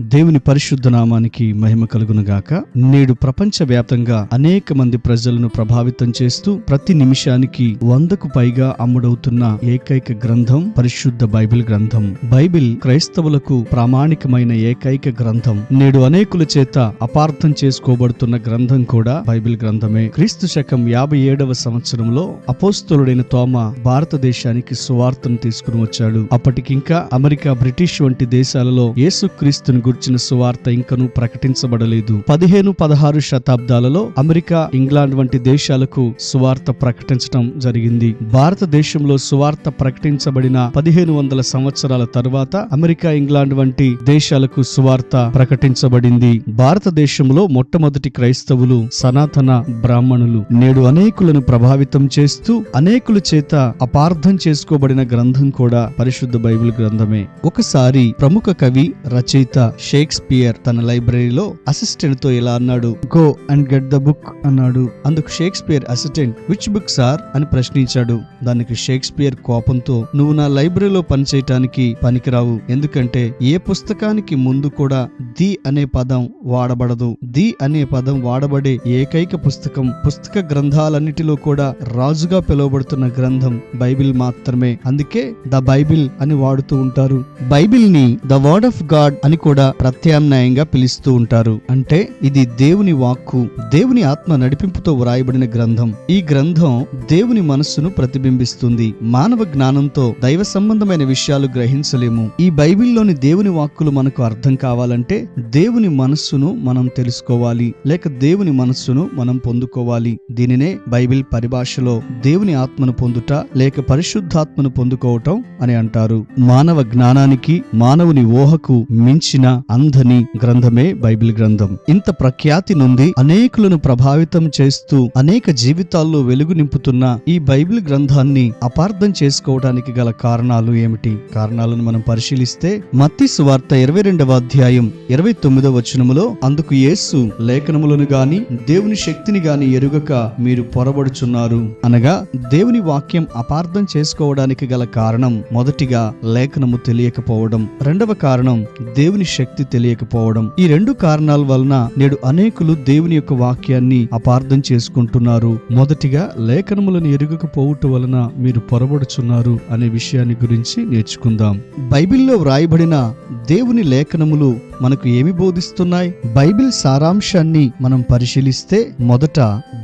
దేవుని పరిశుద్ధ నామానికి మహిమ కలుగునుగాక. నేడు ప్రపంచ వ్యాప్తంగా అనేక మంది ప్రజలను ప్రభావితం చేస్తూ ప్రతి నిమిషానికి వందకు పైగా అమ్ముడవుతున్న ఏకైక గ్రంథం పరిశుద్ధ బైబిల్ గ్రంథం. బైబిల్ క్రైస్తవులకు ప్రామాణికమైన ఏకైక గ్రంథం. నేడు అనేకుల చేత అపార్థం చేసుకోబడుతున్న గ్రంథం కూడా బైబిల్ గ్రంథమే. క్రీస్తు శకం యాభై ఏడవ సంవత్సరంలో అపోస్తులుడైన తోమ భారతదేశానికి సువార్తను తీసుకుని వచ్చాడు. అప్పటికింకా అమెరికా బ్రిటిష్ వంటి దేశాలలో యేసుక్రీస్తుని గుర్చిన సువార్త ఇంకనూ ప్రకటించబడలేదు. పదిహేను పదహారు శతాబ్దాలలో అమెరికా ఇంగ్లాండ్ వంటి దేశాలకు సువార్త ప్రకటించడం జరిగింది. భారతదేశంలో సువార్త ప్రకటించబడిన పదిహేను వందల సంవత్సరాల తరువాత అమెరికా ఇంగ్లాండ్ వంటి దేశాలకు సువార్త ప్రకటించబడింది. భారతదేశంలో మొట్టమొదటి క్రైస్తవులు సనాతన బ్రాహ్మణులు నేడు అనేకులను ప్రభావితం చేస్తూ అనేకుల చేత అపార్థం చేసుకోబడిన గ్రంథం కూడా పరిశుద్ధ బైబిల్ గ్రంథమే. ఒకసారి ప్రముఖ కవి రచయిత షేక్స్పియర్ తన లైబ్రరీలో అసిస్టెంట్తో ఇలా అన్నాడు go and get the book అన్నాడు. అందుకు Shakespeare assistant which book sir అని ప్రశ్నించాడు. దానికి షేక్స్పియర్ కోపంతో నువ్వు నా లైబ్రరీలో పనిచేయటానికి పనికిరావు. ఎందుకంటే ఏ పుస్తకానికి ముందు కూడా ది అనే పదం వాడబడదు. ది అనే పదం వాడబడే ఏకైక పుస్తకం పుస్తక గ్రంథాలన్నిటిలో కూడా రాజుగా పిలువబడుతున్న గ్రంథం బైబిల్ మాత్రమే. అందుకే ద బైబిల్ అని వాడుతూ ఉంటారు. బైబిల్ని ద వర్డ్ ఆఫ్ గాడ్ అని కూడా ప్రత్యామ్నాయంగా పిలుస్తూ ఉంటారు. అంటే ఇది దేవుని వాక్కు దేవుని ఆత్మ నడిపింపుతో వ్రాయబడిన గ్రంథం. ఈ గ్రంథం దేవుని మనస్సును ప్రతిబింబిస్తుంది. మానవ జ్ఞానంతో దైవ సంబంధమైన విషయాలు గ్రహించలేము. ఈ బైబిల్లోని దేవుని వాక్కులు మనకు అర్థం కావాలంటే దేవుని మనస్సును మనం తెలుసుకోవాలి. లేక దేవుని మనస్సును మనం పొందుకోవాలి. దీనినే బైబిల్ పరిభాషలో దేవుని ఆత్మను పొందుట లేక పరిశుద్ధాత్మను పొందుకోవటం అని అంటారు. మానవ జ్ఞానానికి మానవుని ఊహకు మించిన అంధని గ్రంథమే బైబిల్ గ్రంథం. ఇంత ప్రఖ్యాతి నుండి అనేకులను ప్రభావితం చేస్తూ అనేక జీవితాల్లో వెలుగు నింపుతున్న ఈ బైబిల్ గ్రంథాన్ని అపార్థం చేసుకోవడానికి గల కారణాలు ఏమిటి? కారణాలను మనం పరిశీలిస్తే మత్తి సువార్త ఇరవై రెండవ అధ్యాయం ఇరవై తొమ్మిదవ వచనములో అందుకు యేసు లేఖనములను గాని దేవుని శక్తిని గాని ఎరుగక మీరు పొరబడుచున్నారు. అనగా దేవుని వాక్యం అపార్థం చేసుకోవడానికి గల కారణం మొదటిగా లేఖనము తెలియకపోవడం. రెండవ కారణం దేవుని శక్తి తెలియకపోవడం. ఈ రెండు కారణాల వలన నేడు అనేకులు దేవుని యొక్క వాక్యాన్ని అపార్థం చేసుకుంటున్నారు. మొదటిగా లేఖనములను ఎరుగకపోవటం వలన మీరు పొరబడుచున్నారు అనే విషయాన్ని గురించి నేర్చుకుందాం. బైబిల్లో వ్రాయబడిన దేవుని లేఖనములు మనకు ఏమి బోధిస్తున్నాయి? బైబిల్ సారాంశాన్ని మనం పరిశీలిస్తే మొదట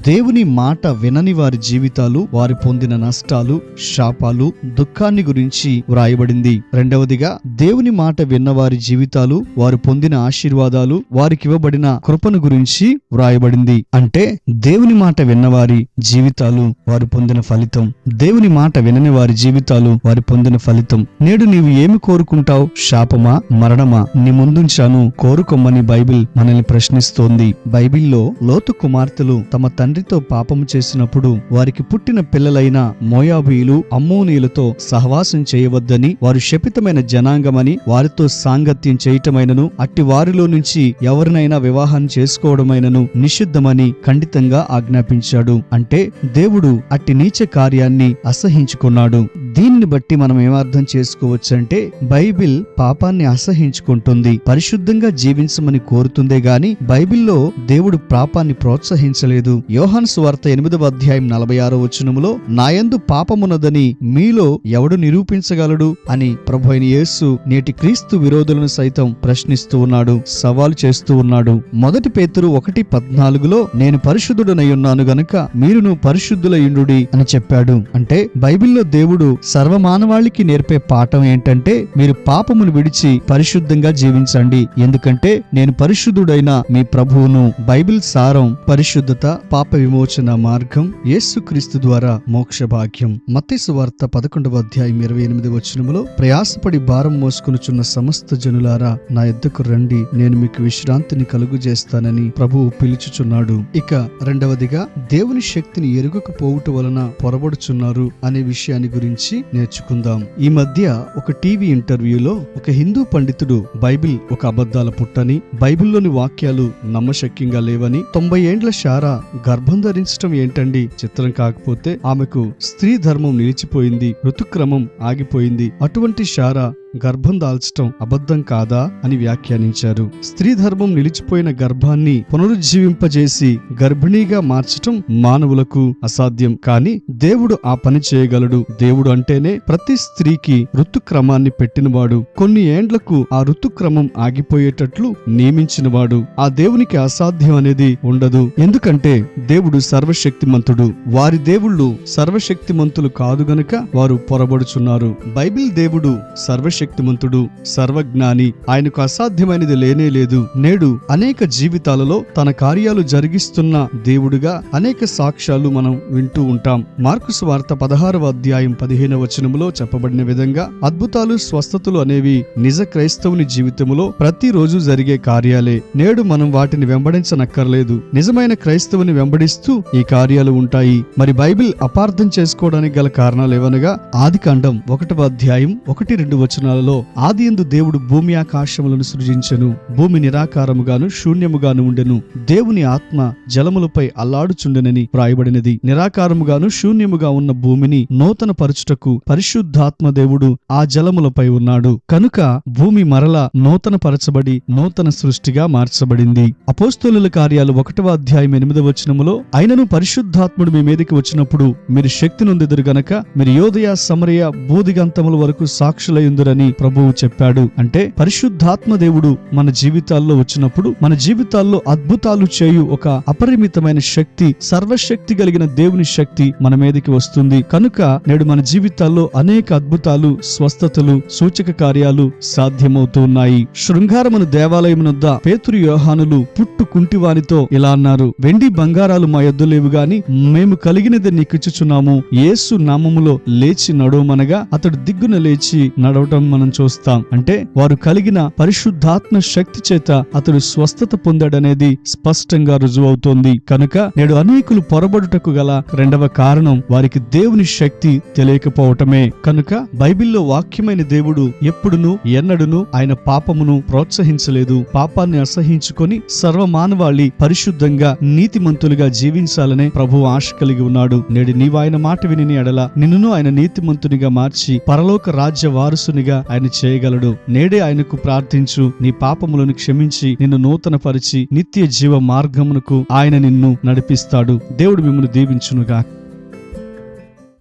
దేవుని మాట వినని వారి జీవితాలు వారి పొందిన నష్టాలు శాపాలు దుఃఖాన్ని గురించి వ్రాయబడింది. రెండవదిగా దేవుని మాట విన్నవారి జీవితాలు వారు పొందిన ఆశీర్వాదాలు వారికి ఇవ్వబడిన కృపను గురించి వ్రాయబడింది. అంటే దేవుని మాట విన్నవారి జీవితాలు వారు పొందిన ఫలితం. దేవుని మాట వినని వారి జీవితాలు వారి పొందిన ఫలితం. నేడు నీవు ఏమి కోరుకుంటావు? శాపమా? మరణమా? నీ ముందుంచాను కోరుకోమని బైబిల్ మనల్ని ప్రశ్నిస్తోంది. బైబిల్లో లోతు కుమార్తెలు తమ తండ్రితో పాపము చేసినప్పుడు వారికి పుట్టిన పిల్లలైన మోయాబీయులు అమ్మోనీలతో సహవాసం చేయవద్దని వారు శపితమైన జనాంగమని వారితో సాంగత్యం చేయటమైనను అట్టి వారిలో నుంచి ఎవరినైనా వివాహం చేసుకోవడమైనను నిషిద్ధమని ఖండితంగా ఆజ్ఞాపించాడు. అంటే దేవుడు అట్టి నీచ కార్యాన్ని అసహించుకున్నాడు. దీనిని బట్టి మనం ఏమర్థం చేసుకోవచ్చంటే బైబిల్ పాపాన్ని అసహించుకుంటుంది. పరిశుద్ధంగా జీవించమని కోరుతుందే గాని బైబిల్లో దేవుడు పాపాన్ని ప్రోత్సహించలేదు. యోహన్స్ వార్త ఎనిమిదవ అధ్యాయం నలభై ఆరో వచనములో నాయందు పాపమున్నదని మీలో ఎవడు నిరూపించగలడు? అని ప్రభు అయిన యేసు నేటి క్రీస్తు విరోధులను సైతం ప్రశ్నిస్తూ ఉన్నాడు సవాలు చేస్తూ ఉన్నాడు. మొదటి పేతురు ఒకటి పద్నాలుగులో నేను పరిశుద్ధుడనై ఉన్నాను గనుక మీరును పరిశుద్ధులయుండు అని చెప్పాడు. అంటే బైబిల్లో దేవుడు సర్వమానవాళికి నేర్పే పాఠం ఏంటంటే మీరు పాపమును విడిచి పరిశుద్ధంగా జీవించండి. ఎందుకంటే నేను పరిశుద్ధుడైన మీ ప్రభువును బైబిల్ సారం పరిశుద్ధత పాప విమోచన మార్గం యేసుక్రీస్తు ద్వారా మోక్ష భాగ్యం మత్స్సు వార్త పదకొండవ అధ్యాయం ఇరవై ఎనిమిది వచనములో ప్రయాసపడి భారం మోసుకునుచున్న సమస్త జనులారా నా ఎద్దకు రండి నేను మీకు విశ్రాంతిని కలుగు చేస్తానని ప్రభువు పిలుచుచున్నాడు. ఇక రెండవదిగా దేవుని శక్తిని ఎరుగకపోవుట వలన పొరబడుచున్నారు అనే విషయాన్ని గురించి నేర్చుకుందాం. ఈ మధ్య ఒక టీవీ ఇంటర్వ్యూలో ఒక హిందూ పండితుడు బైబిల్ ఒక అబద్ధాల పుట్టని బైబిల్లోని వాక్యాలు నమ్మశక్యంగా లేవని తొంభై ఏండ్ల శారా గర్భం ధరించడం ఏంటండి? చిత్రం కాకపోతే ఆమెకు స్త్రీ ధర్మం నిలిచిపోయింది ఋతుక్రమం ఆగిపోయింది. అటువంటి శారా గర్భం దాల్చటం అబద్ధం కాదా అని వ్యాఖ్యానించారు. స్త్రీ ధర్మం నిలిచిపోయిన గర్భాన్ని పునరుజ్జీవింపజేసి గర్భిణీగా మార్చటం మానవులకు అసాధ్యం. కానీ దేవుడు ఆ పని చేయగలడు. దేవుడు అంటేనే ప్రతి స్త్రీకి ఋతుక్రమాన్ని పెట్టినవాడు. కొన్ని ఏండ్లకు ఆ ఋతుక్రమం ఆగిపోయేటట్లు నియమించినవాడు. ఆ దేవునికి అసాధ్యం అనేది ఉండదు. ఎందుకంటే దేవుడు సర్వశక్తిమంతుడు. వారి దేవుళ్ళు సర్వశక్తిమంతులు కాదు గనుక వారు పొరబడుచున్నారు. బైబిల్ దేవుడు సర్వశక్తిమంతుడు సర్వజ్ఞాని. ఆయనకు అసాధ్యమైనది లేనే లేదు. నేడు అనేక జీవితాలలో తన కార్యాలు జరిగిస్తున్న దేవుడుగా అనేక సాక్ష్యాలు మనం వింటూ ఉంటాం. మార్కుస్ వార్త పదహారవ అధ్యాయం పదిహేను వచనములో చెప్పబడిన విధంగా అద్భుతాలు స్వస్థతలు అనేవి నిజ క్రైస్తవుని జీవితంలో ప్రతిరోజు జరిగే కార్యాలే. నేడు మనం వాటిని వెంబడించనక్కర్లేదు. నిజమైన క్రైస్తవుని వెంబడిస్తూ ఈ కార్యాలు ఉంటాయి. మరి బైబిల్ అపార్థం చేసుకోవడానికి గల కారణాలు ఏవనగా ఆది కాండం ఒకటవ అధ్యాయం ఒకటి రెండు వచనాలలో ఆది ఎందు దేవుడు భూమి ఆకాశములను సృజించెను భూమి నిరాకారముగాను శూన్యముగాను ఉండెను. దేవుని ఆత్మ జలములపై అల్లాడుచుండెనని వ్రాయబడినది. నిరాకారముగాను శూన్యముగా ఉన్న భూమిని నూతన పరచుటకు పరిశుద్ధాత్మ దేవుడు ఆ జలములపై ఉన్నాడు. కనుక భూమి మరల నూతన పరచబడి నూతన సృష్టిగా మార్చబడింది. అపోస్తోలుల కార్యాలు ఒకటవ అధ్యాయం ఎనిమిదవ వచనములో అయినను పరిశుద్ధాత్ముడు మీ మీదకి వచ్చినప్పుడు మీరు శక్తి నొందెదురు గనక మీరు యోధయ సమరయ బూదిగంతముల వరకు సాక్షులయ్యుందురని ప్రభువు చెప్పాడు. అంటే పరిశుద్ధాత్మ దేవుడు మన జీవితాల్లో వచ్చినప్పుడు మన జీవితాల్లో అద్భుతాలు చేయు ఒక అపరిమితమైన శక్తి సర్వశక్తి కలిగిన దేవుని శక్తి మన మీదకి వస్తుంది. కనుక నేడు మన జీవితాల్లో అనేక అద్భుతాలు స్వస్థతలు సూచక కార్యాలు సాధ్యమవుతూ ఉన్నాయి. శృంగారమును దేవాలయమునొద్ద పేతురు యోహానులు పుట్టు కుంటివానితో ఇలా అన్నారు వెండి బంగారాలు మా యొద్ద లేవు గాని మేము కలిగినది నీకిచ్చుచున్నాము యేసు నామములో లేచి నడవమనగా అతడు దిగ్గున లేచి నడవటం మనం చూస్తాం. అంటే వారు కలిగిన పరిశుద్ధాత్మ శక్తి చేత అతడు స్వస్థత పొందాడనేది స్పష్టంగా రుజువవుతోంది. కనుక నేడు అనేకులు పొరబడుటకు గల రెండవ కారణం వారికి దేవుని శక్తి తెలియకపోవటమే. కనుక బైబిల్లో వాక్యమైన దేవుడు ఎప్పుడునూ ఎన్నడును ఆయన పాపమును ప్రోత్సహించలేదు. పాపాన్ని అసహించుకొని సర్వమానవాళి పరిశుద్ధంగా నీతిమంతులుగా జీవించాలనే ప్రభు ఆశ కలిగి ఉన్నాడు. నేడు నీవు ఆయన మాట విని ఎడల నిన్నును ఆయన నీతిమంతునిగా మార్చి పరలోక రాజ్య వారసునిగా ఆయన చేయగలడు. నేడే ఆయనకు ప్రార్థించు. నీ పాపములను క్షమించి నిన్ను నూతన పరిచి నిత్య జీవ మార్గమునకు ఆయన నిన్ను నడిపిస్తాడు. దేవుడు మిమ్మల్ని దీవించునుగా